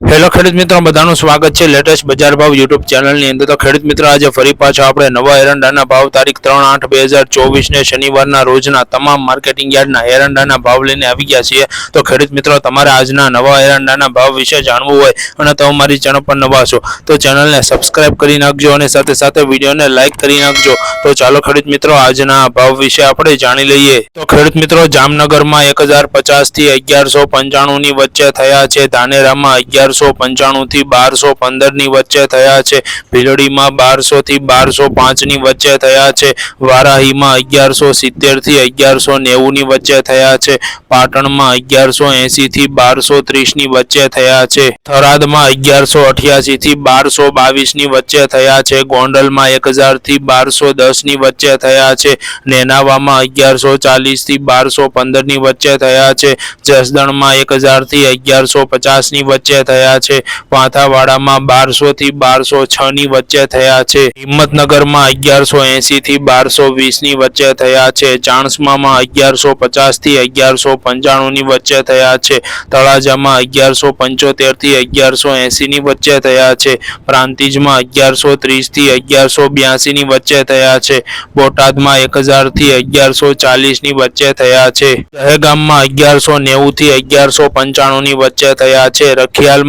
Hello ખેડૂત મિત્રો, બધાનું સ્વાગત છે લેટેસ્ટ બજાર ભાવ યુટ્યુબ ચેનલની અંદર. તો ખેડૂત મિત્રો, આજે ફરી પાછા આપણે નવા એરંડાના ભાવ તારીખ ત્રણ આઠ બે હજાર ચોવીસને શનિવારના રોજના તમામ માર્કેટિંગ યાર્ડના એરંડાના ભાવ લઈને આવી ગયા છીએ. તો ખેડૂત મિત્રો, તમારે આજના નવા એરંડાના ભાવ વિશે જાણવું હોય અને તમે મારી ચેનલ પર નવા છો તો ચેનલને સબસ્ક્રાઇબ કરી નાખજો અને સાથે સાથે વિડીયોને લાઇક કરી નાખજો. તો ચાલો ખેડૂત મિત્રો, આજના ભાવ વિશે આપણે જાણી લઈએ. તો ખેડૂત મિત્રો, જામનગરમાં એક હજાર પચાસથી અગિયારસો પંચાણુંની વચ્ચે થયા છે. ધાનેરામાં અગિયારસો પંચાણું થી બારસો પંદરની વચ્ચે થયા છે. ભીલડીમાં બારસો થી બારસો પાંચની વચ્ચે થયા છે. વારાહીમાં અગિયારસો સિત્તેરથી અગિયારસો નેવું ની વચ્ચે થયા છે. પાટણમાં અગિયારસો એસી થી બારસો ત્રીસની વચ્ચે થયા છે. થરાદમાં અગિયારસો અઠ્યાસી થી બારસો બાવીસની વચ્ચે થયા છે. ગોંડલમાં એક હજારથી બારસો દસની વચ્ચે થયા છે. નેનાવામાં અગિયારસો ચાલીસથી બારસો પંદરની વચ્ચે થયા છે. જસદણમાં એક હજારથી અગિયારસો પચાસની વચ્ચે થયા છે. પાંથાવાડામાં બારસો થી બારસો છ ની વચ્ચે થયા છે. હિંમતનગરમાં અગિયારસો એસી થી બારસો વીસની વચ્ચે થયા છે. ચાણસ્મામાં અગિયારસો પચાસથી અગિયારસો પંચાણું ની વચ્ચે થયા છે. તળાજામાં અગિયારસો પંચોતેરથી અગિયારસો એસી ની વચ્ચે થયા છે. પ્રાંતિજમાં અગિયારસો ત્રીસથી અગિયારસો બ્યાસી ની વચ્ચે થયા છે. બોટાદમાં એક હજારથી અગિયારસો ચાલીસની વચ્ચે થયા છે. દહેગામમાં અગિયારસો નેવું થી અગિયારસો પંચાણું ની વચ્ચે થયા છે.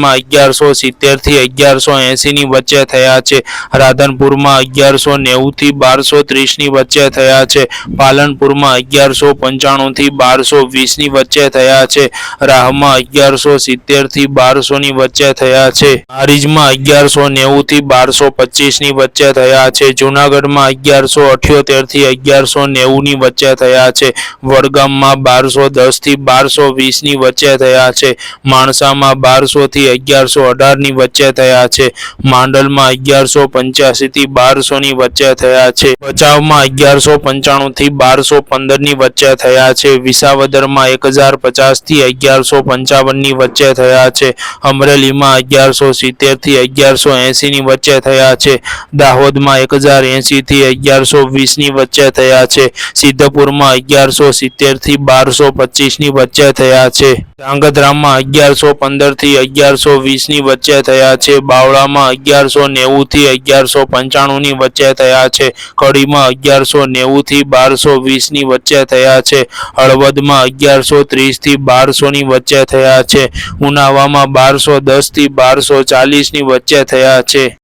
રખિયાલમાં અગિયારસો સિત્તેરથી અગિયારસો એંસીની વચ્ચે થયા છે. રાધનપુરમાં અગિયારસો નેવું થી બારસો ત્રીસની વચ્ચે થયા છે. પાલનપુરમાં અગિયારસો પંચાણુંથી બારસો વીસની વચ્ચે થયા છે. રાહમાં અગિયારસો સિત્તેરથી બારસોની વચ્ચે થયા છે. હારીજમાં અગિયારસો નેવુંથી બારસો પચીસની વચ્ચે થયા છે. જૂનાગઢમાં અગિયારસો અઠ્યોતેરથી અગિયારસો નેવું ની વચ્ચે થયા છે. વડગામમાં બારસો દસથી બારસો વીસની વચ્ચે થયા છે. માણસામાં બારસો થી અગિયારસો અઢારની વચ્ચે થયા છે. માંડલમાં અગિયારસો પંચ્યાસી થી બારસો ની વચ્ચે થયા છે. ભચાઉમાં અગિયારસો પંચાણું થી બારસો પંદરની વચ્ચે થયા છે. વિસાવદરમાં એક હજાર પચાસથી અગિયારસો પંચાવનની વચ્ચે થયા છે. અમરેલીમાં અગિયારસો સિત્તેરથી અગિયારસો એંસી ની વચ્ચે થયા છે. દાહોદમાં એક હજાર એંસી થી અગિયારસો વીસની વચ્ચે થયા છે. સિદ્ધપુરમાં અગિયારસો સિત્તેરથી બારસો પચીસની વચ્ચે થયા છે. ધ્રાંગધ્રામાં અગિયારસો પંદરથી અગિયારસો વીસની વચ્ચે થયા છે. બાવળામાં અગિયારસો નેવુંથી અગિયારસો પંચાણુંની વચ્ચે થયા છે. કડીમાં અગિયારસો નેવુંથી બારસો વીસની વચ્ચે થયા છે. હળવદમાં અગિયારસો ત્રીસથી બારસોની વચ્ચે થયા છે. ઉનાવામાં બારસો દસથી બારસો ચાલીસની વચ્ચે થયા છે.